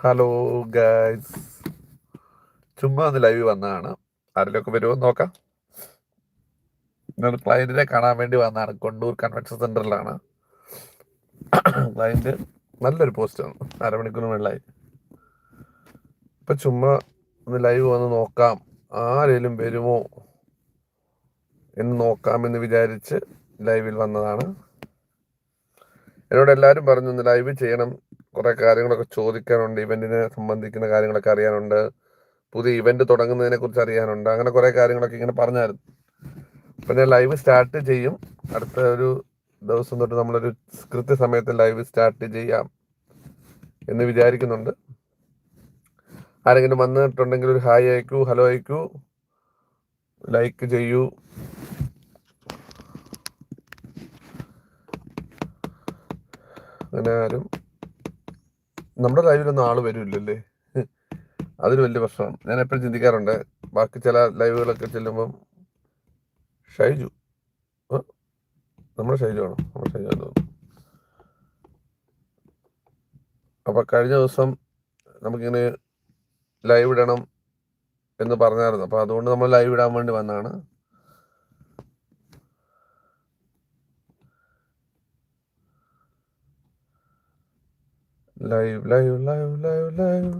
Hello guys ചുമ്മാ ഒന്ന് live വന്നതാണ്. ആരെങ്കിലുമൊക്കെ വരുമോ നോക്കാം. ഞാൻ ക്ലയന്റിനെ കാണാൻ വേണ്ടി വന്നതാണ്. കൊണ്ടൂർ കൺവെൻഷൻ സെന്ററിലാണ് ക്ലയന്റ് നല്ലൊരു പോസ്റ്റാണ് അരമണിക്കൂർ മുകളിലായി. ഇപ്പൊ ചുമ്മാ ഒന്ന് ലൈവ് വന്ന് നോക്കാം. ആരേലും വരുമോ എന്ന് നോക്കാമെന്ന് വിചാരിച്ച് ലൈവിൽ വന്നതാണ്. എന്നോട് എല്ലാവരും പറഞ്ഞു ഒന്ന് ലൈവ് ചെയ്യണം. കുറെ കാര്യങ്ങളൊക്കെ ചോദിക്കാനുണ്ട്. ഇവന്റിനെ സംബന്ധിക്കുന്ന കാര്യങ്ങളൊക്കെ അറിയാനുണ്ട്. പുതിയ ഇവന്റ് തുടങ്ങുന്നതിനെ കുറിച്ച് അറിയാനുണ്ട്. അങ്ങനെ കുറെ കാര്യങ്ങളൊക്കെ ഇങ്ങനെ പറഞ്ഞായിരുന്നു. അപ്പൊ ഞാൻ ലൈവ് സ്റ്റാർട്ട് ചെയ്യും. അടുത്ത ഒരു ദിവസം തൊട്ട് നമ്മളൊരു കൃത്യസമയത്ത് ലൈവ് സ്റ്റാർട്ട് ചെയ്യാം എന്ന് വിചാരിക്കുന്നുണ്ട്. ആരെങ്കിലും വന്നിട്ടുണ്ടെങ്കിൽ ഒരു ഹായ് അയക്കൂ ഹലോ അയക്കൂ ലൈക്ക് ചെയ്യൂ. അങ്ങനെ ആരും നമ്മുടെ ലൈവിലൊന്നും ആൾ വരില്ലല്ലേ? അതൊരു വലിയ പ്രശ്നമാണ് ഞാൻ എപ്പോഴും ചിന്തിക്കാറുണ്ട്. ബാക്കി ചില ലൈവുകളൊക്കെ ചെല്ലുമ്പം ഷൈജു. നമ്മുടെ ഷൈജു ആണോ? നമ്മുടെ ഷൈജു തോന്നുന്നു. അപ്പൊ കഴിഞ്ഞ ദിവസം നമുക്കിങ്ങനെ ലൈവ് ഇടണം എന്ന് പറഞ്ഞായിരുന്നു. അപ്പൊ അതുകൊണ്ട് നമ്മൾ ലൈവ് ഇടാൻ വേണ്ടി വന്നതാണ്. Live live live live live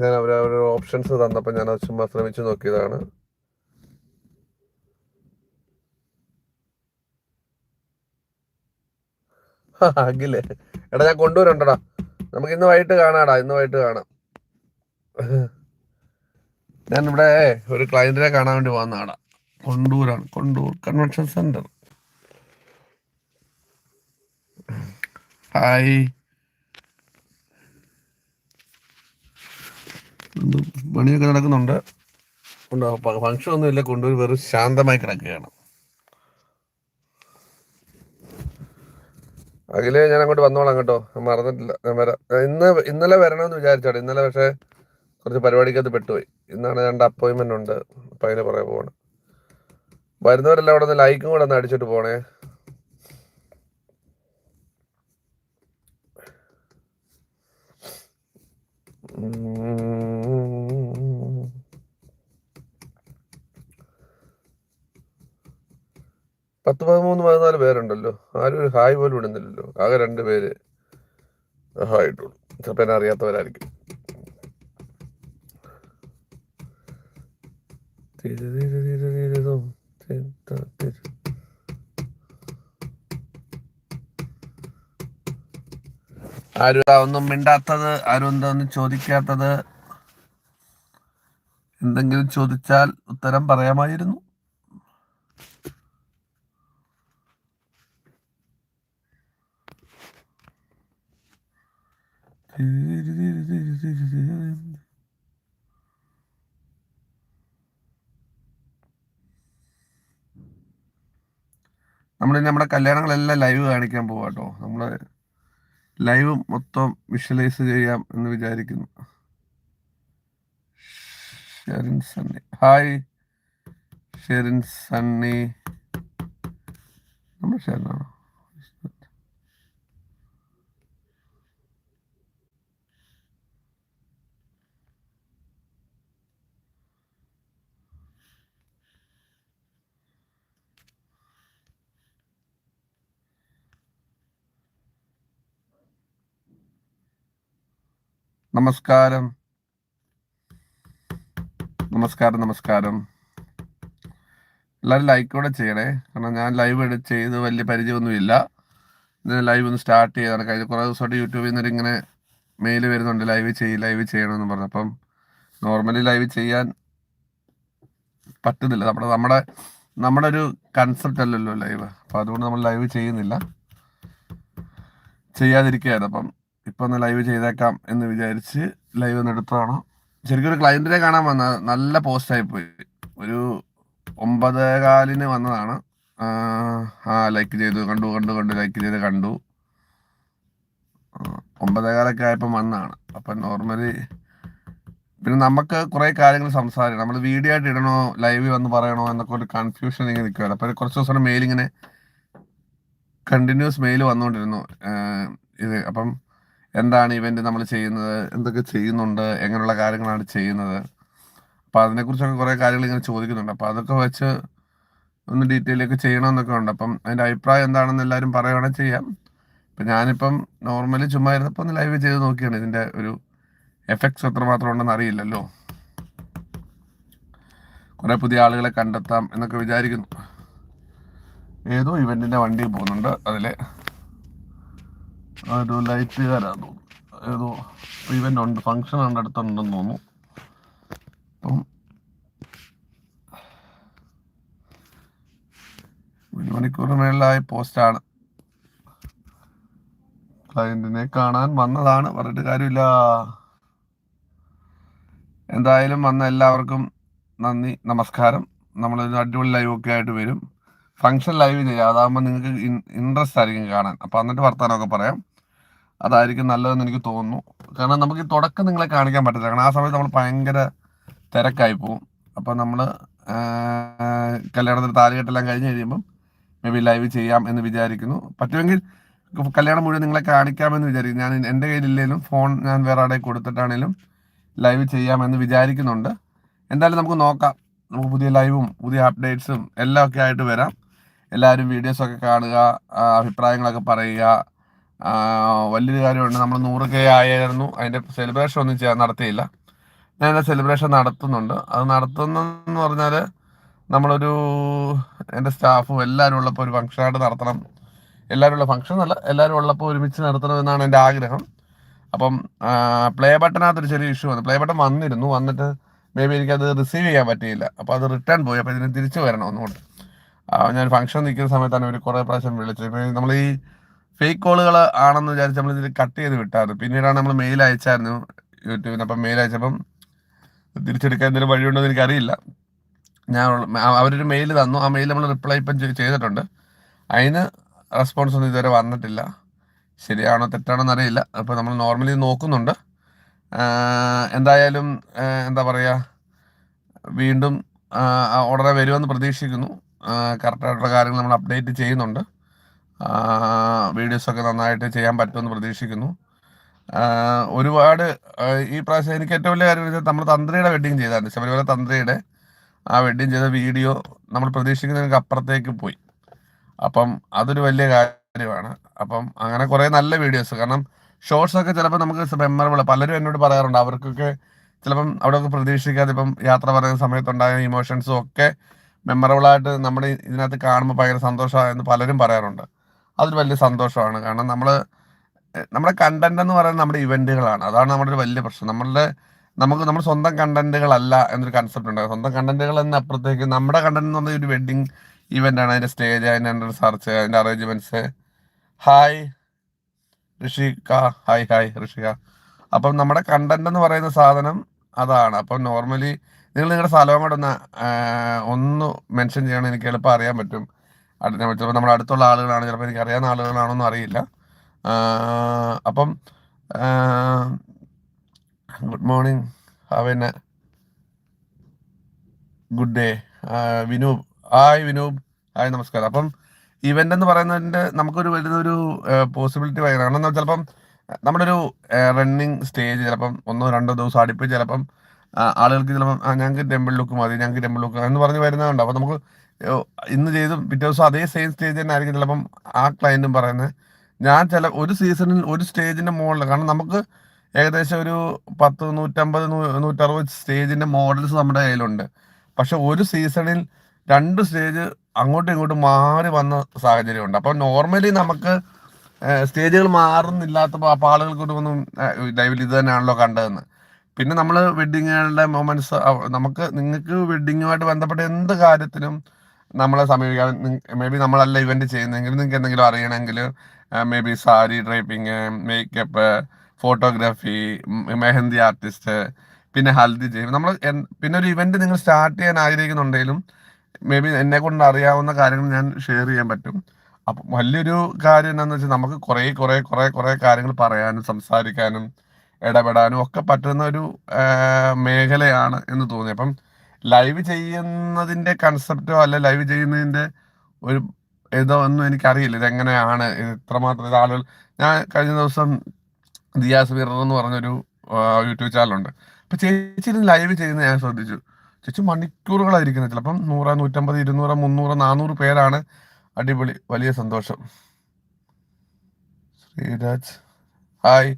ഞാൻ അവർ അവരുടെ ഓപ്ഷൻസ് തന്നപ്പോൾ ഞാൻ അത് ചുമ്മാ ശ്രമിച്ചു നോക്കിയതാണ്. അഖിലേ. എടാ ഞാൻ കൊണ്ടുവരണ്ടടാ. നമുക്ക് ഇന്ന് വൈകിട്ട് കാണാടാ. ഇന്ന് വൈകിട്ട് കാണാം. ഞാൻ ഇവിടെ ഒരു ക്ലയന്റിനെ കാണാൻ വേണ്ടി വന്നതാടാ കൊണ്ടൂരാണ്. കൊണ്ടൂർ കൺവെൻഷൻ സെന്റർ ഹായ് പണിയൊക്കെ നടക്കുന്നുണ്ട്. ഫംഗ്ഷൻ ഒന്നും ഇല്ല. കൊണ്ടൂർ വെറും ശാന്തമായി കിടക്കുകയാണ്. അഖിലേ ഞാൻ അങ്ങോട്ട് വന്നോളാം കേട്ടോ. മറന്നിട്ടില്ല. ഞാൻ വരാം. ഇന്ന് ഇന്നലെ വരണമെന്ന് വിചാരിച്ചോട്ടെ ഇന്നലെ പക്ഷേ കുറച്ച് പരിപാടിക്കകത്ത് പെട്ടുപോയി. ഇന്നാണ് രണ്ട് അപ്പോയിന്റ്മെന്റ് ഉണ്ട്. അപ്പൊ അതിന് പുറകെ പോകണം വരുന്നവരെല്ലാം അവിടെ നിന്ന് ലൈക്കും കൂടെ ഒന്ന് അടിച്ചിട്ട് പോണേ. പത്ത് പതിമൂന്ന് പതിനാല് പേരുണ്ടല്ലോ. ആരും ഒരു ഹായ് പോലും ഇടുന്നില്ലല്ലോ. ആകെ രണ്ട് പേര് ഹായ് ഇട്ടുള്ളൂ ചിലപ്പോൾ എന്നെ അറിയാത്തവരായിരിക്കും. ആരും ഒന്നും മിണ്ടാത്തത്? ആരും ഒന്നും ചോദിക്കാത്തത്? എന്തെങ്കിലും ചോദിച്ചാൽ ഉത്തരം പറയാമായിരുന്നു. നമ്മൾ നമ്മുടെ കല്യാണങ്ങളെല്ലാം ലൈവ് കാണിക്കാൻ പോവാ കേട്ടോ നമ്മൾ ലൈവ് മൊത്തം വിഷ്വലൈസ് ചെയ്യാം എന്ന് വിചാരിക്കുന്നു. ഷെറിൻ സണ്ണി. ഹായ് ഷെറിൻ സണ്ണി. നമ്മൾ ഷെറിനാണോ? നമസ്കാരം. നമസ്കാരം നമസ്കാരം. എല്ലാവരും ലൈക്ക് കൂടെ ചെയ്യണേ. കാരണം ഞാൻ ലൈവ് ചെയ്ത് വലിയ പരിചയമൊന്നുമില്ല. ഇതിന് ലൈവ് ഒന്ന് സ്റ്റാർട്ട് ചെയ്താണ്. കഴിഞ്ഞ കുറേ ദിവസമായിട്ട് യൂട്യൂബിൽ നിന്ന് ഇങ്ങനെ മെയിൽ വരുന്നുണ്ട്. ലൈവ് ചെയ്യ് ലൈവ് ചെയ്യണമെന്ന് പറഞ്ഞു. അപ്പം നോർമലി ലൈവ് ചെയ്യാൻ പറ്റുന്നില്ല. നമ്മുടെ നമ്മുടെ നമ്മുടെ ഒരു കൺസെപ്റ്റ് അല്ലല്ലോ ലൈവ് അപ്പം അതുകൊണ്ട് നമ്മൾ ലൈവ് ചെയ്യുന്നില്ല. ചെയ്യാതിരിക്കുകയായിരുന്നു. അപ്പം ഇപ്പൊ ഒന്ന് ലൈവ് ചെയ്തേക്കാം എന്ന് വിചാരിച്ച് ലൈവ് ഒന്ന് എടുത്തതാണ്. ശരിക്കും ഒരു ക്ലയന്റിനെ കാണാൻ വന്ന നല്ല പോസ്റ്റ് ആയി പോയി. ഒരു ഒമ്പതേ കാലിന് വന്നതാണ്. ആ, ലൈക്ക് ചെയ്തു. കണ്ടു കണ്ടു കണ്ടു ലൈക്ക് ചെയ്ത് കണ്ടു. ഒമ്പതേകാലൊക്കെ ഒമ്പതേ കാലൊക്കെ ആയപ്പോൾ വന്നതാണ്. അപ്പൊ നോർമലി പിന്നെ നമുക്ക് കുറെ കാര്യങ്ങൾ സംസാരിക്കണം. നമ്മൾ വീഡിയോ ആയിട്ട് ഇടണോ ലൈവ് വന്ന് പറയണോ എന്നൊക്കെ ഒരു കൺഫ്യൂഷൻ ഇങ്ങനെ നിൽക്കുകയാണ്. അപ്പോൾ കുറച്ച് ദിവസം മെയിൽ ഇങ്ങനെ കണ്ടിന്യൂസ് മെയിൽ വന്നുകൊണ്ടിരുന്നു. ഇത്. അപ്പം എന്താണ് ഇവന്റ് നമ്മൾ ചെയ്യുന്നത് എന്തൊക്കെ ചെയ്യുന്നുണ്ട് എങ്ങനെയുള്ള കാര്യങ്ങളാണ് ചെയ്യുന്നത്. അപ്പോൾ അതിനെക്കുറിച്ചൊക്കെ കുറേ കാര്യങ്ങൾ ഇങ്ങനെ ചോദിക്കുന്നുണ്ട്. അപ്പോൾ അതൊക്കെ വെച്ച് ഒന്ന് ഡീറ്റെയിൽ ഒക്കെ ചെയ്യണമെന്നൊക്കെ ഉണ്ട്. അപ്പം അതിന്റെ അഭിപ്രായം എന്താണെന്ന് എല്ലാവരും പറയുകയാണെങ്കിൽ ചെയ്യാം. ഇപ്പം ഞാനിപ്പം നോർമലി ചുമ്മാ ഇരുന്നപ്പോൾ ഒന്ന് ലൈവ് ചെയ്ത് നോക്കിയാണ് ഇതിന്റെ ഒരു എഫക്ട്സ് എത്രമാത്രം ഉണ്ടെന്ന് അറിയില്ലല്ലോ. കുറേ പുതിയ ആളുകളെ കണ്ടെത്താം എന്നൊക്കെ വിചാരിക്കുന്നു. ഏതോ ഇവന്റിന്റെ വണ്ടി പോകുന്നുണ്ട് അതിലെ. ഒരു ലൈറ്റുകാരാന്ന് തോന്നുന്നു. ഏതോ ഇവന്റ് ഉണ്ട് ഫംഗ്ഷൻ ഉണ്ട് അടുത്തുണ്ടെന്ന് തോന്നുന്നു. അപ്പം ഒരു മണിക്കൂറിന് മേളിലായി പോസ്റ്റാണ്. ക്ലയന്റിനെ കാണാൻ വന്നതാണ്. പറഞ്ഞിട്ട് കാര്യമില്ല. എന്തായാലും വന്ന എല്ലാവർക്കും നന്ദി നമസ്കാരം. നമ്മളൊരു അടിപൊളി ലൈവ് ഒക്കെ ആയിട്ട് വരും. ഫംഗ്ഷൻ ലൈവ് ചെയ്യാം. അതാകുമ്പോൾ നിങ്ങൾക്ക് ഇൻട്രസ്റ്റ് ആയിരിക്കും കാണാൻ. അപ്പോൾ എന്നിട്ട് വർത്താനമൊക്കെ പറയാം. അതായിരിക്കും നല്ലതെന്ന് എനിക്ക് തോന്നുന്നു. കാരണം നമുക്ക് ഈ തുടക്കം നിങ്ങളെ കാണിക്കാൻ പറ്റില്ല കാരണം ആ സമയത്ത് നമ്മൾ ഭയങ്കര തിരക്കായി പോകും അപ്പം നമ്മൾ കല്യാണത്തിന് താലികെട്ടെല്ലാം കഴിഞ്ഞ് കഴിയുമ്പം മേ ബി ലൈവ് ചെയ്യാം എന്ന് വിചാരിക്കുന്നു. പറ്റുമെങ്കിൽ കല്യാണം മുഴുവൻ നിങ്ങളെ കാണിക്കാമെന്ന് വിചാരിക്കും ഞാൻ എന്റെ കയ്യിലില്ലെങ്കിലും ഫോൺ ഞാൻ വേറെ ആടെ കൊടുത്തിട്ടാണേലും ലൈവ് ചെയ്യാമെന്ന് വിചാരിക്കുന്നുണ്ട്. എന്തായാലും നമുക്ക് നോക്കാം. നമുക്ക് പുതിയ ലൈവും പുതിയ അപ്ഡേറ്റ്സും എല്ലാം ഒക്കെ ആയിട്ട് വരാം. എല്ലാവരും വീഡിയോസൊക്കെ കാണുക അഭിപ്രായങ്ങളൊക്കെ പറയുക. വലിയൊരു കാര്യമുണ്ട് നമ്മൾ നൂറ് കെ ആയിരുന്നു അതിന്റെ സെലിബ്രേഷൻ ഒന്നും ചെയ്യാൻ നടത്തിയില്ല. ഞാൻ സെലിബ്രേഷൻ നടത്തുന്നുണ്ട്. അത് നടത്തുന്നതെന്ന് പറഞ്ഞാൽ നമ്മളൊരു എന്റെ സ്റ്റാഫും എല്ലാവരും ഉള്ളപ്പോൾ ഒരു ഫംഗ്ഷനായിട്ട് നടത്തണം. എല്ലാവരും ഉള്ള ഫംഗ്ഷൻ അല്ല എല്ലാവരും ഉള്ളപ്പോൾ ഒരുമിച്ച് നടത്തണം എന്നാണ് എന്റെ ആഗ്രഹം. അപ്പം പ്ലേ ബട്ടനകത്തൊരു ചെറിയ ഇഷ്യൂ വന്നു. പ്ലേ ബട്ടൺ വന്നിരുന്നു. വന്നിട്ട് മേ ബി എനിക്കത് റിസീവ് ചെയ്യാൻ പറ്റിയില്ല. അപ്പോൾ അത് റിട്ടേൺ പോയി. അപ്പോൾ ഇതിന് തിരിച്ചു വരണം ഒന്നുകൂടെ. ആ, ഞാൻ ഫംഗ്ഷൻ നിൽക്കുന്ന സമയത്താണ് ഇവർ കുറേ പ്രാവശ്യം വിളിച്ചത്. നമ്മൾ ഈ ഫേക്ക് കോളുകൾ ആണെന്ന് വിചാരിച്ച് നമ്മൾ ഇതിൽ കട്ട് ചെയ്ത് വിട്ടായിരുന്നു. പിന്നീടാണ് നമ്മൾ മെയിൽ അയച്ചായിരുന്നു യൂട്യൂബിന്. അപ്പം മെയിൽ അയച്ചപ്പം തിരിച്ചെടുക്കാൻ എന്തെങ്കിലും വഴിയുണ്ടോ എന്ന് എനിക്കറിയില്ല. ഞാൻ അവരൊരു മെയിൽ തന്നു. ആ മെയിൽ നമ്മൾ റിപ്ലൈ ഇപ്പം ചെയ്തിട്ടുണ്ട്. അതിന് റെസ്പോൺസ് ഒന്നും ഇതുവരെ വന്നിട്ടില്ല. ശരിയാണോ തെറ്റാണോ എന്നറിയില്ല അപ്പോൾ നമ്മൾ നോർമലി നോക്കുന്നുണ്ട്. എന്തായാലും എന്താ പറയുക വീണ്ടും ഉടനെ വരുമെന്ന് പ്രതീക്ഷിക്കുന്നു. കറക്റ്റായിട്ടുള്ള കാര്യങ്ങൾ നമ്മൾ അപ്ഡേറ്റ് ചെയ്യുന്നുണ്ട്. വീഡിയോസൊക്കെ നന്നായിട്ട് ചെയ്യാൻ പറ്റുമെന്ന് പ്രതീക്ഷിക്കുന്നു. ഒരുപാട് ഈ പ്രാവശ്യം എനിക്ക് ഏറ്റവും വലിയ കാര്യം വെച്ചാൽ നമ്മൾ തന്ത്രിയുടെ വെഡ്ഡിങ് ചെയ്തായിരുന്നു. ശബരിമല തന്ത്രിയുടെ ആ വെഡ്ഡിങ് ചെയ്ത വീഡിയോ നമ്മൾ പ്രതീക്ഷിക്കുന്നതിനൊക്കെ അപ്പുറത്തേക്ക് പോയി. അപ്പം അതൊരു വലിയ കാര്യമാണ്. അപ്പം അങ്ങനെ കുറേ നല്ല വീഡിയോസ് കാരണം ഷോർട്സ് ഒക്കെ ചിലപ്പോൾ നമുക്ക് മെമ്മറബിൾ പലരും എന്നോട് പറയാറുണ്ട്. അവർക്കൊക്കെ ചിലപ്പം അവിടെയൊക്കെ പ്രതീക്ഷിക്കാതെ ഇപ്പം യാത്ര പറയുന്ന സമയത്തുണ്ടായ ഇമോഷൻസും ഒക്കെ മെമ്മറബിളായിട്ട് നമ്മുടെ ഇതിനകത്ത് കാണുമ്പോൾ ഭയങ്കര സന്തോഷമായെന്ന് പലരും പറയാറുണ്ട്. അതൊരു വലിയ സന്തോഷമാണ്. കാരണം നമ്മൾ നമ്മുടെ കണ്ടന്റ് എന്ന് പറയുന്നത് നമ്മുടെ ഇവന്റുകളാണ് അതാണ് നമ്മുടെ ഒരു വലിയ പ്രശ്നം. നമ്മളുടെ നമുക്ക് നമ്മൾ സ്വന്തം കണ്ടന്റുകളല്ല എന്നൊരു കൺസെപ്റ്റ് ഉണ്ട്. സ്വന്തം കണ്ടന്റുകൾ എന്ന അപ്പുറത്തേക്ക് നമ്മുടെ കണ്ടന്റ് എന്ന് പറഞ്ഞ ഒരു വെഡിങ് ഇവന്റ് ആണ്. അതിന്റെ സ്റ്റേജ് അതിന്റെ റിസർച്ച് അതിന്റെ arrangements hi Rishika hi hi Rishika അപ്പം നമ്മുടെ കണ്ടന്റ് എന്ന് പറയുന്ന സാധനം അതാണ്. അപ്പം നോർമലി നിങ്ങൾ നിങ്ങളുടെ സ്ഥലവും കൂടെ ഒന്ന് ഒന്ന് മെൻഷൻ ചെയ്യണം. എനിക്ക് എളുപ്പം അറിയാൻ പറ്റും. അടുത്ത ചിലപ്പോൾ നമ്മുടെ അടുത്തുള്ള ആളുകളാണ്. ചിലപ്പോൾ എനിക്ക് അറിയാവുന്ന എന്ന് അറിയില്ല. അപ്പം good morning have a good day Vinoob hi Vinoob hi നമസ്കാരം. അപ്പം ഇവന്റ് എന്ന് പറയുന്നതിന്റെ നമുക്കൊരു വരുന്നൊരു പോസിബിലിറ്റി ഭയങ്കര കാരണം ചിലപ്പം നമ്മുടെ ഒരു റണ്ണിങ് സ്റ്റേജ് ചിലപ്പം ഒന്നോ രണ്ടോ ദിവസം അടുപ്പിച്ച് ചിലപ്പം ആളുകൾക്ക് ചിലപ്പോൾ ഞങ്ങൾക്ക് ടെമ്പിൾ ലുക്ക് മതി ഞങ്ങൾക്ക് ടെമ്പിൾ ലുക്ക് എന്ന് പറഞ്ഞ് വരുന്നതുണ്ട്. അപ്പോൾ നമുക്ക് ഇന്ന് ചെയ്ത് പിറ്റേ ദിവസം അതേ സെയിം സ്റ്റേജ് തന്നെ ആയിരിക്കും ചിലപ്പം ആ ക്ലയന്റും പറയുന്നത്. ഞാൻ ചില ഒരു സീസണിൽ ഒരു സ്റ്റേജിന്റെ മുകളിൽ കാരണം നമുക്ക് ഏകദേശം ഒരു പത്ത് നൂറ്റമ്പത് നൂറ്ററുപത് സ്റ്റേജിന്റെ മോഡൽസ് നമ്മുടെ കയ്യിലുണ്ട്. പക്ഷെ ഒരു സീസണിൽ രണ്ട് സ്റ്റേജ് അങ്ങോട്ടും ഇങ്ങോട്ടും മാറി വന്ന സാഹചര്യമുണ്ട്. അപ്പോൾ നോർമലി നമുക്ക് സ്റ്റേജുകൾ മാറുന്നില്ലാത്തപ്പോൾ അപ്പോൾ ആളുകൾക്കൊന്നും ലൈവിൽ ഇത് തന്നെയാണല്ലോ കണ്ടതെന്ന്. പിന്നെ നമ്മൾ വെഡിങ്ങുകളുടെ മൊമെന്റ്സ് നമുക്ക് നിങ്ങൾക്ക് വെഡിങ്ങുമായിട്ട് ബന്ധപ്പെട്ട എന്ത് കാര്യത്തിനും നമ്മളെ സമീപിക്കാൻ മേ ബി നമ്മളല്ല ഇവന്റ് ചെയ്യുന്നെങ്കിൽ നിങ്ങൾക്ക് എന്തെങ്കിലും അറിയണമെങ്കിൽ maybe sari draping makeup photography mehndi artist പിന്നെ ഹൽദി ചെയ്യും നമ്മൾ പിന്നെ ഒരു ഇവന്റ് നിങ്ങൾ സ്റ്റാർട്ട് ചെയ്യാൻ ആഗ്രഹിക്കുന്നുണ്ടെങ്കിലും മേ ബി എന്നെ കൊണ്ട് അറിയാവുന്ന കാര്യങ്ങൾ ഞാൻ ഷെയർ ചെയ്യാൻ പറ്റും. അപ്പം വലിയൊരു കാര്യം എന്താണെന്ന് വെച്ചാൽ നമുക്ക് കുറേ കുറേ കുറേ കുറേ കാര്യങ്ങൾ പറയാനും സംസാരിക്കാനും ഇടപെടാനും ഒക്കെ പറ്റുന്ന ഒരു മേഖലയാണ് എന്ന് തോന്നി. അപ്പം ലൈവ് ചെയ്യുന്നതിന്റെ കൺസെപ്റ്റോ അല്ല ലൈവ് ചെയ്യുന്നതിന്റെ ഒരു ഇതോ ഒന്നും എനിക്കറിയില്ല. ഇതെങ്ങനെയാണ്? ഇത്രമാത്രം ഇത് ആളുകൾ ഞാൻ കഴിഞ്ഞ ദിവസം ദിയാസ് മിറർ എന്ന് പറഞ്ഞൊരു യൂട്യൂബ് ചാനലുണ്ട്. അപ്പം ചേച്ചി ലൈവ് ചെയ്യുന്നത് ഞാൻ ശ്രദ്ധിച്ചു. ചേച്ചി മണിക്കൂറുകളായിരിക്കുന്നത് ചിലപ്പം. നൂറ് നൂറ്റമ്പത് ഇരുന്നൂറ് മുന്നൂറ് നാനൂറ് പേരാണ്. അടിപൊളി വലിയ സന്തോഷം. ശ്രീരാജ്. ഹായ്.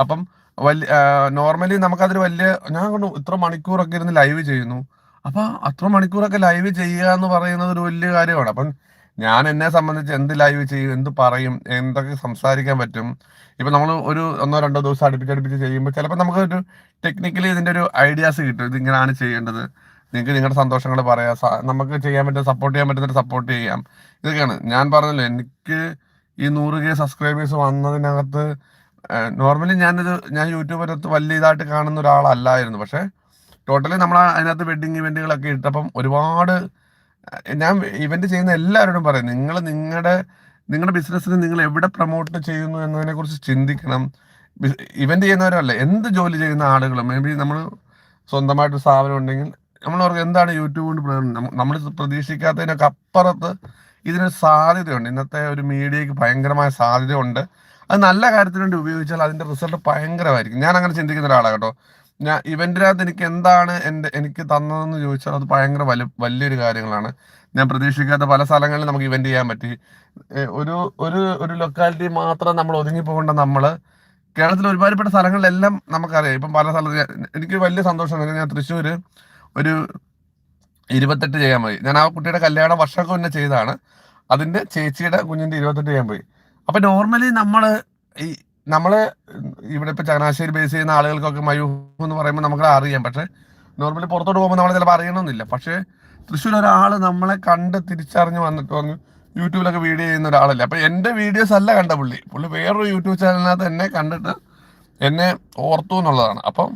അപ്പം വലിയ നോർമലി നമുക്കതൊരു വലിയ ഞാൻ കൊണ്ട് ഇത്ര മണിക്കൂറൊക്കെ ഇരുന്ന് ലൈവ് ചെയ്യുന്നു. അപ്പൊ അത്ര മണിക്കൂറൊക്കെ ലൈവ് ചെയ്യുക എന്ന് പറയുന്നത് ഒരു വലിയ കാര്യമാണ്. അപ്പം ഞാൻ എന്നെ സംബന്ധിച്ച് എന്ത് ലൈവ് ചെയ്യും എന്ത് പറയും എന്തൊക്കെ സംസാരിക്കാൻ പറ്റും. ഇപ്പൊ നമ്മൾ ഒരു ഒന്നോ രണ്ടോ ദിവസം അടുപ്പിച്ച് അടുപ്പിച്ച് ചെയ്യുമ്പോൾ ചിലപ്പോൾ നമുക്ക് ഒരു ടെക്നിക്കലി ഇതിന്റെ ഒരു ഐഡിയാസ് കിട്ടും. ഇതിങ്ങനെയാണ് ചെയ്യേണ്ടത്. നിങ്ങൾക്ക് നിങ്ങളുടെ സന്തോഷങ്ങൾ പറയാം. നമുക്ക് ചെയ്യാൻ പറ്റുന്ന സപ്പോർട്ട് ചെയ്യാൻ പറ്റുന്ന സപ്പോർട്ട് ചെയ്യാം. ഇതൊക്കെയാണ്. ഞാൻ പറഞ്ഞല്ലോ എനിക്ക് ഈ നൂറ് കെ സബ്സ്ക്രൈബേഴ്സ് വന്നതിനകത്ത് നോർമലി ഞാനത് ഞാൻ യൂട്യൂബിനകത്ത് വലിയ ഇതായിട്ട് കാണുന്ന ഒരാളല്ലായിരുന്നു. പക്ഷേ ടോട്ടലി നമ്മൾ അതിനകത്ത് വെഡിങ് ഇവന്റുകളൊക്കെ ഇട്ടപ്പം ഒരുപാട് ഞാൻ ഇവന്റ് ചെയ്യുന്ന എല്ലാവരോടും പറയും നിങ്ങൾ നിങ്ങളുടെ നിങ്ങളുടെ ബിസിനസ്സിന് നിങ്ങൾ എവിടെ പ്രൊമോട്ട് ചെയ്യുന്നു എന്നതിനെ കുറിച്ച് ചിന്തിക്കണം ഇവന്റ് ചെയ്യുന്നവരല്ല എന്ത് ജോലി ചെയ്യുന്ന ആളുകളും മേ ബി നമ്മൾ സ്വന്തമായിട്ട് സ്ഥാപനം ഉണ്ടെങ്കിൽ നമ്മൾ അവർക്ക് എന്താണ് യൂട്യൂബ് കൊണ്ട് നമ്മൾ പ്രതീക്ഷിക്കാത്തതിനൊക്കെ അപ്പുറത്ത് ഇതിനൊരു സാധ്യതയുണ്ട്. ഇന്നത്തെ ഒരു മീഡിയക്ക് ഭയങ്കരമായ സാധ്യതയുണ്ട്. അത് നല്ല കാര്യത്തിന് വേണ്ടി ഉപയോഗിച്ചാൽ അതിന്റെ റിസൾട്ട് ഭയങ്കരമായിരിക്കും. ഞാൻ അങ്ങനെ ചിന്തിക്കുന്ന ഒരാളാണ് കേട്ടോ. ഞാൻ ഇവന്റിനകത്ത് എനിക്ക് എന്താണ് എന്റെ എനിക്ക് തന്നതെന്ന് ചോദിച്ചാൽ അത് ഭയങ്കര വലിയ വലിയൊരു കാര്യങ്ങളാണ്. ഞാൻ പ്രതീക്ഷിക്കാത്ത പല സ്ഥലങ്ങളിലും നമുക്ക് ഇവന്റ് ചെയ്യാൻ പറ്റി. ഒരു ഒരു ഒരു ലൊക്കാലിറ്റി മാത്രം നമ്മൾ ഒതുങ്ങി പോകേണ്ട നമ്മൾ കേരളത്തിൽ ഒരുപാടുപ്പെട്ട സ്ഥലങ്ങളിലെല്ലാം നമുക്കറിയാം. ഇപ്പം പല സ്ഥലത്ത് എനിക്ക് വലിയ സന്തോഷമാണ്. ഞാൻ തൃശ്ശൂർ ഒരു ഇരുപത്തെട്ട് ചെയ്യാൻ പോയി. ഞാൻ ആ കുട്ടിയുടെ കല്യാണം വർഷമൊക്കെ മുന്നേ ചെയ്തതാണ്. അതിന്റെ ചേച്ചിയുടെ കുഞ്ഞിന്റെ ഇരുപത്തെട്ട് ചെയ്യാൻ പോയി. അപ്പൊ നോർമലി നമ്മൾ ഈ നമ്മൾ ഇവിടെ ഇപ്പൊ ചങ്ങനാശ്ശേരി ബേസ് ചെയ്യുന്ന ആളുകൾക്കൊക്കെ മയൂഹ് എന്ന് പറയുമ്പോൾ നമുക്ക് അറിയാം. പക്ഷെ നോർമലി പുറത്തോട്ട് പോകുമ്പോൾ നമ്മൾ ചിലപ്പോൾ അറിയണമെന്നില്ല. പക്ഷെ തൃശ്ശൂർ ഒരാൾ നമ്മളെ കണ്ട് തിരിച്ചറിഞ്ഞ് വന്നിട്ട് പറഞ്ഞു യൂട്യൂബിലൊക്കെ വീഡിയോ ചെയ്യുന്ന ഒരാളല്ലേ. അപ്പൊ എന്റെ വീഡിയോസ് അല്ല കണ്ട പുള്ളി. പുള്ളി വേറൊരു യൂട്യൂബ് ചാനലിനകത്ത് എന്നെ കണ്ടിട്ട് എന്നെ ഓർത്തു എന്നുള്ളതാണ്. അപ്പം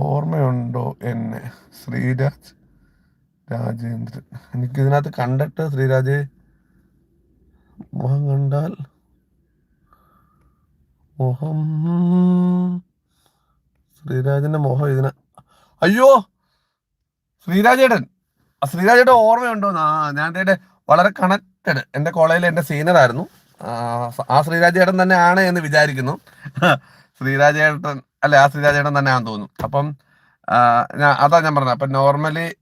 ഓർമ്മയുണ്ടോ എന്നെ? ശ്രീരാജ് രാജേന്ദ്രൻ. എനിക്ക് ഇതിനകത്ത് കണ്ടിട്ട് ശ്രീരാജ് മുഖം കണ്ടാൽ മുഖം ശ്രീരാജന്റെ മുഖം ഇതിന്. അയ്യോ! ശ്രീരാജേട്ടൻ. ശ്രീരാജേട്ടൻ ഓർമ്മയുണ്ടോ ഞാൻ വളരെ കണക്റ്റഡ് എന്റെ കോളേജിലെ എന്റെ സീനിയർ ആയിരുന്നു. ആ, ശ്രീരാജേട്ടൻ തന്നെ ആണ് എന്ന് വിചാരിക്കുന്നു. ശ്രീരാജേട്ടൻ അല്ലെ ആ ശ്രീരാജേട്ടൻ തന്നെ ആണെന്ന് തോന്നുന്നു. അപ്പം അതാ ഞാൻ പറഞ്ഞത്. അപ്പൊ നോർമലി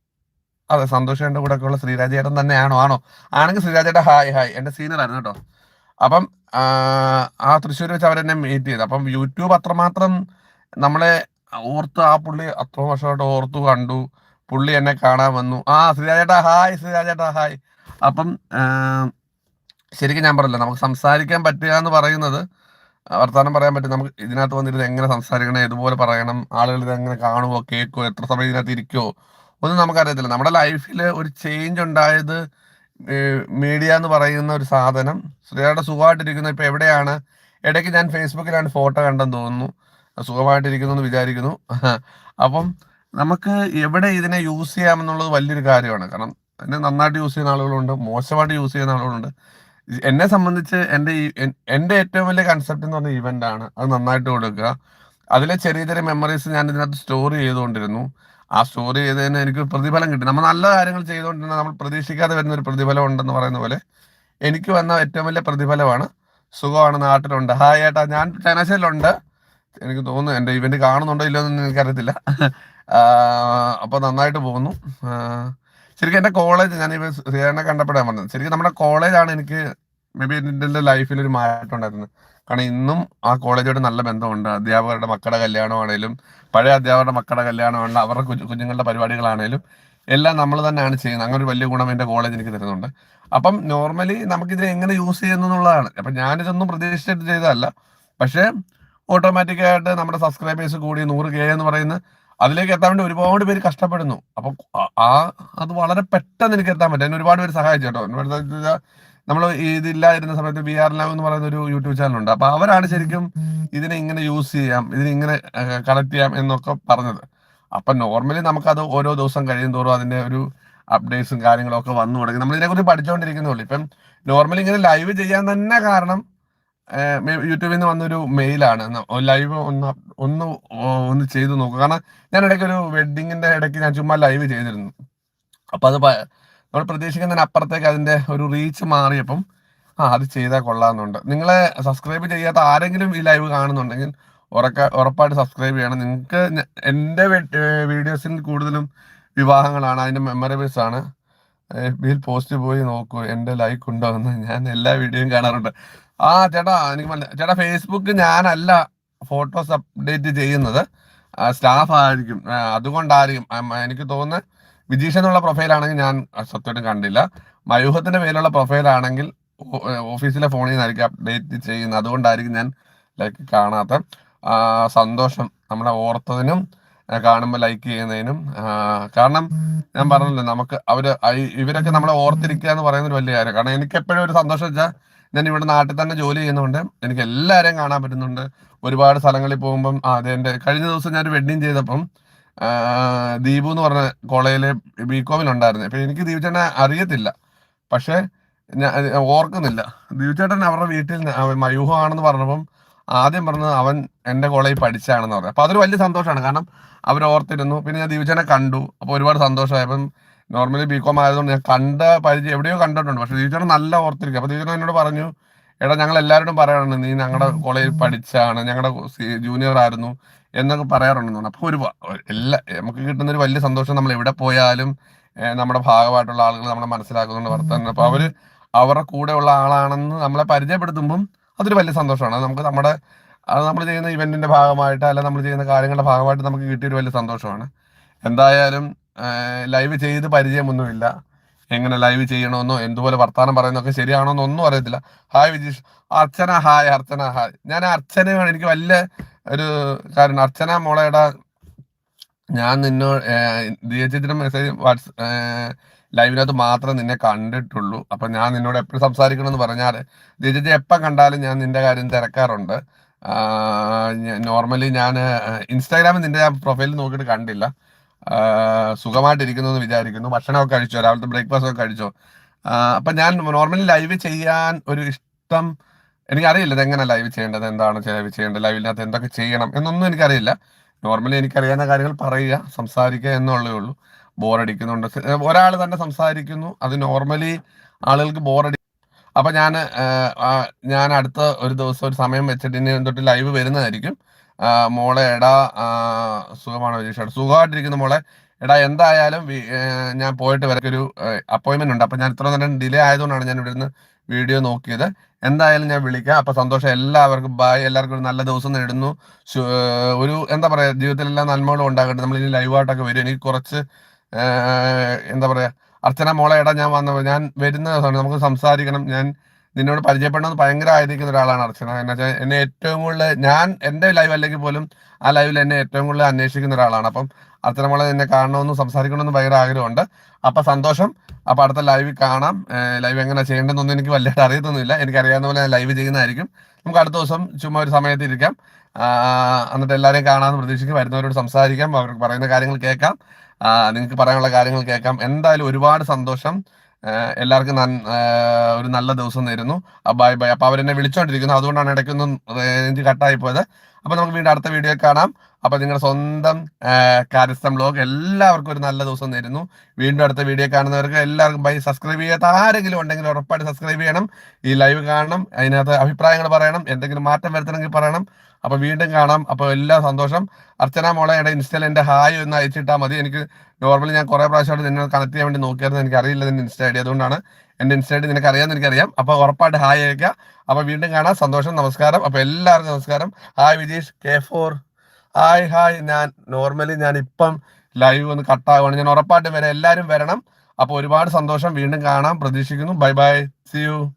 അതെ സന്തോഷേന്റെ കൂടെ ഒക്കെ ഉള്ള ശ്രീരാജേട്ടൻ തന്നെയാണോ? ആണോ? ആണെങ്കിൽ ശ്രീരാജേട്ടൻ ഹായ് ഹായ്. എന്റെ സീനിയർ ആയിരുന്നു കേട്ടോ. അപ്പം ആ, തൃശ്ശൂർ വെച്ച് അവരെന്നെ മീറ്റ് ചെയ്തു. അപ്പം യൂട്യൂബ് അത്രമാത്രം നമ്മളെ ഓർത്ത് ആ പുള്ളി അത്ര വർഷമായിട്ട് ഓർത്തു കണ്ടു. പുള്ളി എന്നെ കാണാൻ വന്നു. ആ ശ്രീരാജേട്ടാ ഹായ് ശ്രീരാജേട്ടാ ഹായ്. അപ്പം ശരിക്കും ഞാൻ പറയല്ലോ നമുക്ക് സംസാരിക്കാൻ പറ്റുക എന്ന് പറയുന്നത് വർത്തമാനം പറയാൻ പറ്റും. നമുക്ക് ഇതിനകത്ത് വന്നിരുന്ന് എങ്ങനെ സംസാരിക്കണം ഇതുപോലെ പറയണം ആളുകൾ എങ്ങനെ കാണുമോ കേൾക്കുമോ എത്ര സമയം ഇതിനകത്ത് ഇരിക്കുമോ ഒന്നും നമുക്കറിയത്തില്ല. നമ്മുടെ ലൈഫിൽ ഒരു ചേഞ്ച് ഉണ്ടായത് മീഡിയ എന്ന് പറയുന്ന ഒരു സാധനം. ശ്രീയുടെ സുഖമായിട്ടിരിക്കുന്ന. ഇപ്പം എവിടെയാണ്? ഇടയ്ക്ക് ഞാൻ ഫേസ്ബുക്കിലാണ് ഫോട്ടോ കണ്ടെന്ന് തോന്നുന്നു. സുഖമായിട്ടിരിക്കുന്നു എന്ന് വിചാരിക്കുന്നു. അപ്പം നമുക്ക് എവിടെ ഇതിനെ യൂസ് ചെയ്യാമെന്നുള്ളത് വലിയൊരു കാര്യമാണ്. കാരണം എന്നെ നന്നായിട്ട് യൂസ് ചെയ്യുന്ന ആളുകളുണ്ട് മോശമായിട്ട് യൂസ് ചെയ്യുന്ന ആളുകളുണ്ട്. എന്നെ സംബന്ധിച്ച് എന്റെ എന്റെ ഏറ്റവും വലിയ കൺസെപ്റ്റ് എന്ന് പറഞ്ഞ ഇവന്റ് ആണ്. അത് നന്നായിട്ട് കൊടുക്കുക. അതിലെ ചെറിയ ചെറിയ മെമ്മറീസ് ഞാൻ ഇതിനകത്ത് സ്റ്റോർ ചെയ്തുകൊണ്ടിരുന്നു. ആ സ്റ്റോർ ചെയ്തതിന് എനിക്ക് പ്രതിഫലം കിട്ടി നമ്മൾ നല്ല കാര്യങ്ങൾ ചെയ്തുകൊണ്ടിരുന്ന നമ്മൾ പ്രതീക്ഷിക്കാതെ വരുന്ന ഒരു പ്രതിഫലം ഉണ്ടെന്ന് പറയുന്ന പോലെ എനിക്ക് വന്ന ഏറ്റവും വലിയ പ്രതിഫലമാണ് സുഖമാണ് നാട്ടിലുണ്ട് ഹായ് ഏട്ടാ ഞാൻ ചങ്ങനാശ്ശേരിയിലുണ്ട് എനിക്ക് തോന്നുന്നു എന്റെ ഇവന്റ് കാണുന്നുണ്ടോ ഇല്ലയോ എന്ന് എനിക്കറിയത്തില്ല ആഹ് അപ്പൊ നന്നായിട്ട് പോകുന്നു ശരിക്കും എന്റെ കോളേജ് ഞാൻ ഇവ ശ്രീധരനെ കണ്ടപ്പോഴാണ് പറഞ്ഞത് ശരിക്കും നമ്മുടെ കോളേജാണ് എനിക്ക് മേ ബി എന്റെ ലൈഫിൽ ഒരു മാറ്റം ഉണ്ടായിരുന്നത് കാരണം ഇന്നും ആ കോളേജോട് നല്ല ബന്ധമുണ്ട്. അധ്യാപകരുടെ മക്കളുടെ കല്യാണമാണേലും പഴയ അധ്യാപകരുടെ മക്കളുടെ കല്യാണമാണെങ്കിലും അവരുടെ കുഞ്ഞു കുഞ്ഞുങ്ങളുടെ പരിപാടികളാണേലും എല്ലാം നമ്മൾ തന്നെയാണ് ചെയ്യുന്നത്. അങ്ങനെ ഒരു വലിയ ഗുണം എന്റെ കോളേജ് എനിക്ക് തരുന്നുണ്ട്. അപ്പം നോർമലി നമുക്കിതിനെ എങ്ങനെ യൂസ് ചെയ്യുന്നു എന്നുള്ളതാണ്. അപ്പം ഞാനിതൊന്നും പ്രതീക്ഷിച്ചിട്ട് ചെയ്തതല്ല. പക്ഷേ ഓട്ടോമാറ്റിക്കായിട്ട് നമ്മുടെ സബ്സ്ക്രൈബേഴ്സ് കൂടി നൂറ് കെ എന്ന് പറയുന്ന അതിലേക്ക് എത്താൻ വേണ്ടി ഒരുപാട് പേര് കഷ്ടപ്പെടുന്നു. അപ്പം ആ അത് വളരെ പെട്ടെന്ന് എനിക്ക് എത്താൻ പറ്റും. എന്നെ ഒരുപാട് പേര് സഹായിച്ചു കേട്ടോ. നമ്മൾ ഇതില്ലായിരുന്ന സമയത്ത് ബി ആർ ലാവ് എന്ന് പറയുന്ന ഒരു യൂട്യൂബ് ചാനൽ ഉണ്ട്. അപ്പൊ അവരാണ് ശരിക്കും ഇതിനെ ഇങ്ങനെ യൂസ് ചെയ്യാം ഇതിനെ ഇങ്ങനെ കളക്ട് ചെയ്യാം എന്നൊക്കെ പറഞ്ഞത്. അപ്പൊ നോർമലി നമുക്കത് ഓരോ ദിവസം കഴിയും തോറും അതിന്റെ ഒരു അപ്ഡേറ്റ്സും കാര്യങ്ങളും ഒക്കെ വന്നു തുടങ്ങി. നമ്മൾ ഇതിനെക്കുറിച്ച് പഠിച്ചുകൊണ്ടിരിക്കുന്നുള്ളൂ ഇപ്പം നോർമലി ഇങ്ങനെ ലൈവ് ചെയ്യാൻ തന്നെ കാരണം യൂട്യൂബിൽ നിന്ന് വന്നൊരു മെയിലാണ് ലൈവ് ഒന്ന് ഒന്ന് ഒന്ന് ചെയ്തു നോക്കുക. കാരണം ഞാൻ ഇടയ്ക്ക് ഒരു വെഡിങ്ങിന്റെ ഇടയ്ക്ക് ഞാൻ ചുമ്മാ ലൈവ് ചെയ്തിരുന്നു. അപ്പൊ അത് നമ്മൾ പ്രതീക്ഷിക്കുന്നതിന് അപ്പുറത്തേക്ക് അതിന്റെ ഒരു റീച്ച് മാറിയപ്പം ആ അത് ചെയ്താൽ കൊള്ളാമെന്നുണ്ട്. നിങ്ങളെ സബ്സ്ക്രൈബ് ചെയ്യാത്ത ആരെങ്കിലും ഈ ലൈവ് കാണുന്നുണ്ടെങ്കിൽ ഉറക്ക ഉറപ്പായിട്ട് സബ്സ്ക്രൈബ് ചെയ്യണം. നിങ്ങൾക്ക് എന്റെ വീഡിയോസിൽ കൂടുതലും വിവാഹങ്ങളാണ്. അതിന്റെ മെമ്മറബിൾസ് ആണ്. ബിയിൽ പോസ്റ്റ് പോയി നോക്കൂ. എന്റെ ലൈക്ക് ഉണ്ടോ എന്ന്. ഞാൻ എല്ലാ വീഡിയോയും കാണാറുണ്ട്. ആ ചേട്ടാ എനിക്ക് മനസ്സിലായി ചേട്ടാ ഫേസ്ബുക്ക് ഞാനല്ല ഫോട്ടോസ് അപ്ഡേറ്റ് ചെയ്യുന്നത്. സ്റ്റാഫ് ആയിരിക്കും. അതുകൊണ്ടായിരിക്കും. എനിക്ക് തോന്നുന്നത് വിജീഷ് എന്നുള്ള പ്രൊഫൈലാണെങ്കിൽ ഞാൻ സത്യമായിട്ടും കണ്ടില്ല. മയൂഹത്തിന്റെ പേരുള്ള പ്രൊഫൈലാണെങ്കിൽ ഓഫീസിലെ ഫോണിൽ നിന്നായിരിക്കും അപ്ഡേറ്റ് ചെയ്യുന്നത്. അതുകൊണ്ടായിരിക്കും ഞാൻ ലൈക്ക് കാണാത്ത സന്തോഷം നമ്മളെ ഓർത്തതിനും കാണുമ്പോൾ ലൈക്ക് ചെയ്യുന്നതിനും കാരണം ഞാൻ പറഞ്ഞല്ലോ നമുക്ക് അവർ ഇവരൊക്കെ നമ്മളെ ഓർത്തിരിക്കുക എന്ന് പറയുന്ന ഒരു വലിയ കാര്യം. കാരണം എനിക്ക് എപ്പോഴും ഒരു സന്തോഷം വെച്ചാൽ ഞാൻ ഇവിടെ നാട്ടിൽ തന്നെ ജോലി ചെയ്യുന്നുണ്ട്. എനിക്ക് എല്ലാവരെയും കാണാൻ പറ്റുന്നുണ്ട്. ഒരുപാട് സ്ഥലങ്ങളിൽ പോകുമ്പം അതെ എന്റെ കഴിഞ്ഞ ദിവസം ഞാൻ ഒരു വെഡ്ഡിങ് ചെയ്തപ്പം ദീപു എന്ന് പറഞ്ഞ കോളേജിലെ ബി കോമിലുണ്ടായിരുന്നു അപ്പൊ എനിക്ക് ദീപു ചേട്ടനെ അറിയത്തില്ല. പക്ഷെ ഞാൻ ഓർക്കുന്നില്ല. ദീപു ചേട്ടൻ അവരുടെ വീട്ടിൽ മയൂഹമാണെന്ന് പറഞ്ഞപ്പം ആദ്യം പറഞ്ഞത് അവൻ എന്റെ കോളേജിൽ പഠിച്ചാണെന്ന് പറഞ്ഞു. അപ്പൊ അതൊരു വലിയ സന്തോഷമാണ്. കാരണം അവർ ഓർത്തിരുന്നു. പിന്നെ ഞാൻ ദീപു ചേട്ടനെ കണ്ടു. അപ്പൊ ഒരുപാട് സന്തോഷമായി അപ്പം നോർമലി ബി കോം ആയതുകൊണ്ട് ഞാൻ കണ്ട പരിചയം എവിടെയോ കണ്ടിട്ടുണ്ട്. പക്ഷെ ദീപു ചേട്ടൻ നല്ല ഓർത്തിരിക്കും അപ്പൊ ദീപു ചേട്ടൻ എന്നോട് പറഞ്ഞു എടാ ഞങ്ങൾ എല്ലാവരോടും പറയണം നീ ഞങ്ങളുടെ കോളേജിൽ പഠിച്ചാണ്. ഞങ്ങളുടെ ജൂനിയർ ആയിരുന്നു എന്നൊക്കെ പറയാറുണ്ടെന്ന് അപ്പോൾ അപ്പൊ ഒരു എല്ലാ നമുക്ക് കിട്ടുന്ന ഒരു വലിയ സന്തോഷം നമ്മൾ എവിടെ പോയാലും നമ്മുടെ ഭാഗമായിട്ടുള്ള ആളുകൾ നമ്മളെ മനസ്സിലാക്കുന്നുണ്ട് വർത്തമാനം അപ്പൊ അവർ അവരുടെ കൂടെയുള്ള ആളാണെന്ന് നമ്മളെ പരിചയപ്പെടുത്തുമ്പം അതൊരു വലിയ സന്തോഷമാണ്. അത് നമുക്ക് നമ്മുടെ അത് നമ്മൾ ചെയ്യുന്ന ഇവന്റിന്റെ ഭാഗമായിട്ട് അല്ല നമ്മൾ ചെയ്യുന്ന കാര്യങ്ങളുടെ ഭാഗമായിട്ട് നമുക്ക് കിട്ടിയൊരു വലിയ സന്തോഷമാണ്. എന്തായാലും ലൈവ് ചെയ്ത് പരിചയമൊന്നുമില്ല. എങ്ങനെ ലൈവ് ചെയ്യണമെന്നോ എന്തുപോലെ വർത്താനം പറയുന്നൊക്കെ ശരിയാണോ എന്നൊന്നും അറിയത്തില്ല. Hi Vijeesh. Archana hi Archana hi ഞാൻ അർച്ചനയാണ്. എനിക്ക് വലിയ ഒരു കാര്യം. അർച്ചന മോളയുടെ ഞാൻ നിന്നോട് ദിയച്ചിന്റെ മെസ്സേജ് വാട്സ് ലൈവിനകത്ത് മാത്രമേ നിന്നെ കണ്ടിട്ടുള്ളൂ. അപ്പൊ ഞാൻ നിന്നോട് എപ്പോഴും സംസാരിക്കണം എന്ന് പറഞ്ഞാൽ ദിയച്ചി എപ്പം കണ്ടാലും ഞാൻ നിന്റെ കാര്യം തിരക്കാറുണ്ട്. നോർമലി ഞാൻ ഇൻസ്റ്റാഗ്രാമിൽ നിന്റെ പ്രൊഫൈൽ നോക്കിയിട്ട് കണ്ടില്ല. സുഖമായിട്ടിരിക്കുന്നു എന്ന് വിചാരിക്കുന്നു. ഭക്ഷണമൊക്കെ കഴിച്ചോ? രാവിലത്തെ ബ്രേക്ക്ഫാസ്റ്റ് ഒക്കെ കഴിച്ചോ? അപ്പൊ ഞാൻ നോർമലി ലൈവ് ചെയ്യാൻ ഒരു ഇഷ്ടം എനിക്കറിയില്ല എങ്ങനെ ലൈവ് ചെയ്യേണ്ടത് എന്താണ് ലൈവ് ചെയ്യേണ്ടത് ലൈവിനകത്ത് എന്തൊക്കെ ചെയ്യണം എന്നൊന്നും എനിക്കറിയില്ല. നോർമലി എനിക്കറിയാവുന്ന കാര്യങ്ങൾ പറയുക സംസാരിക്കുക എന്നുള്ളേ ഉള്ളൂ. ബോറടിക്കുന്നുണ്ട് ഒരാൾ തന്നെ സംസാരിക്കുന്നു. അത് നോർമലി ആളുകൾക്ക് ബോറടി അപ്പൊ ഞാൻ ഞാൻ അടുത്ത ഒരു ദിവസം ഒരു സമയം വെച്ചിട്ട് ഇനി തൊട്ട് ലൈവ് വരുന്നതായിരിക്കും. മോളെ എടാ സുഖമാണ് വിജീഷ് സുഖമായിട്ടിരിക്കുന്ന മോളെ. എടാ എന്തായാലും ഞാൻ പോയിട്ട് വരക്കൊരു അപ്പോയിന്റ്മെന്റ് ഉണ്ട്. അപ്പൊ ഞാൻ ഇത്ര നേരം ഡിലേ ആയതുകൊണ്ടാണ് ഞാൻ ഇവിടുന്ന് വീഡിയോ നോക്കിയത്. എന്തായാലും ഞാൻ വിളിക്കാം. അപ്പൊ സന്തോഷം. എല്ലാവർക്കും ബായ് എല്ലാവർക്കും ഒരു നല്ല ദിവസം നേടുന്നു. ഒരു എന്താ പറയാ ജീവിതത്തിലെല്ലാം നന്മകളും ഉണ്ടാകട്ടെ. നമ്മൾ ഇനി ലൈവായിട്ടൊക്കെ വരും. എനിക്ക് കുറച്ച് എന്താ പറയാ അർച്ചന മോളെ ഞാൻ വന്ന ഞാൻ വരുന്ന ദിവസമാണ്. നമുക്ക് സംസാരിക്കണം. ഞാൻ നിന്നോട് പരിചയപ്പെടണമെന്ന് ഭയങ്കര ആയിരിക്കുന്ന ഒരാളാണ് അർച്ചന. എന്ന് വെച്ചാൽ എന്നെ ഏറ്റവും കൂടുതൽ ഞാൻ എന്റെ ലൈവ് അല്ലെങ്കിൽ പോലും ആ ലൈവിൽ എന്നെ ഏറ്റവും കൂടുതൽ അന്വേഷിക്കുന്ന ഒരാളാണ്. അപ്പം അർച്ചന മോളെ എന്നെ കാണണമെന്നും സംസാരിക്കണമെന്നും ഭയങ്കര ആഗ്രഹമുണ്ട്. അപ്പൊ സന്തോഷം. അപ്പൊ അടുത്ത ലൈവ് കാണാം. ലൈവ് എങ്ങനെ ചെയ്യേണ്ടതെന്നൊന്നും എനിക്ക് വലുതായിട്ട് അറിയത്തൊന്നുമില്ല. എനിക്ക് അറിയാവുന്ന പോലെ ലൈവ് ചെയ്യുന്നതായിരിക്കും. നമുക്ക് അടുത്ത ദിവസം ചുമ്മാ ഒരു സമയത്ത് ഇരിക്കാം. എന്നിട്ട് എല്ലാവരെയും കാണാമെന്ന് പ്രതീക്ഷിക്കും വരുന്നവരോട് സംസാരിക്കാം. അവർക്ക് പറയുന്ന കാര്യങ്ങൾ കേൾക്കാം. നിങ്ങൾക്ക് പറയാനുള്ള കാര്യങ്ങൾ കേൾക്കാം. എന്തായാലും ഒരുപാട് സന്തോഷം. എല്ലാവർക്കും ഒരു നല്ല ദിവസം നേരുന്നു. ബൈ ബൈ അപ്പൊ അവരെന്നെ വിളിച്ചോണ്ടിരിക്കുന്നു. അതുകൊണ്ടാണ് ഇടയ്ക്കൊന്നും റേഞ്ച് കട്ടായി പോയത് അപ്പൊ നമുക്ക് വീണ്ടും അടുത്ത വീഡിയോ കാണാം. അപ്പൊ നിങ്ങളുടെ സ്വന്തം കാര്യസ്ഥം ബ്ലോഗ് എല്ലാവർക്കും ഒരു നല്ല ദിവസം നേരുന്നു. വീണ്ടും അടുത്ത വീഡിയോ കാണുന്നവർക്ക് എല്ലാവർക്കും ബൈ സബ്സ്ക്രൈബ് ചെയ്യാത്ത ആരെങ്കിലും ഉണ്ടെങ്കിൽ ഉറപ്പായിട്ട് സബ്സ്ക്രൈബ് ചെയ്യണം. ഈ ലൈവ് കാണണം. അതിനകത്ത് അഭിപ്രായങ്ങൾ പറയണം. എന്തെങ്കിലും മാറ്റം വരുത്തണമെങ്കിൽ പറയണം. അപ്പൊ വീണ്ടും കാണാം. അപ്പൊ എല്ലാ സന്തോഷം. അർച്ചന മോളെ എന്റെ ഇൻസ്റ്റയിൽ എന്റെ ഹായ് ഒന്ന് അയച്ചിട്ടാൽ മതി. എനിക്ക് നോർമലി ഞാൻ കുറെ പ്രാവശ്യമായിട്ട് നിന്നെ കണക്ട് ചെയ്യാൻ വേണ്ടി നോക്കിയായിരുന്നു. എനിക്ക് അറിയില്ല നിന്റെ ഇൻസ്റ്റ ഐ ഡി അതുകൊണ്ടാണ് എന്റെ ഇൻസ്റ്റ ഐ നിനക്ക് അറിയാമെന്ന് എനിക്കറിയാം. അപ്പൊ ഉറപ്പായിട്ട് ഹായ് അയക്കുക അപ്പൊ വീണ്ടും കാണാം. സന്തോഷം. നമസ്കാരം. അപ്പൊ എല്ലാവർക്കും നമസ്കാരം. Hi Vijeesh. K four. Hi hi. ഞാൻ നോർമലി ഞാൻ ഇപ്പം ലൈവ് ഒന്ന് കട്ടാവുകയാണ് ഞാൻ ഉറപ്പായിട്ട് വരാം. എല്ലാവരും വരണം. അപ്പോൾ ഒരുപാട് സന്തോഷം. വീണ്ടും കാണാം. പ്രതീക്ഷിക്കുന്നു. Bye bye C U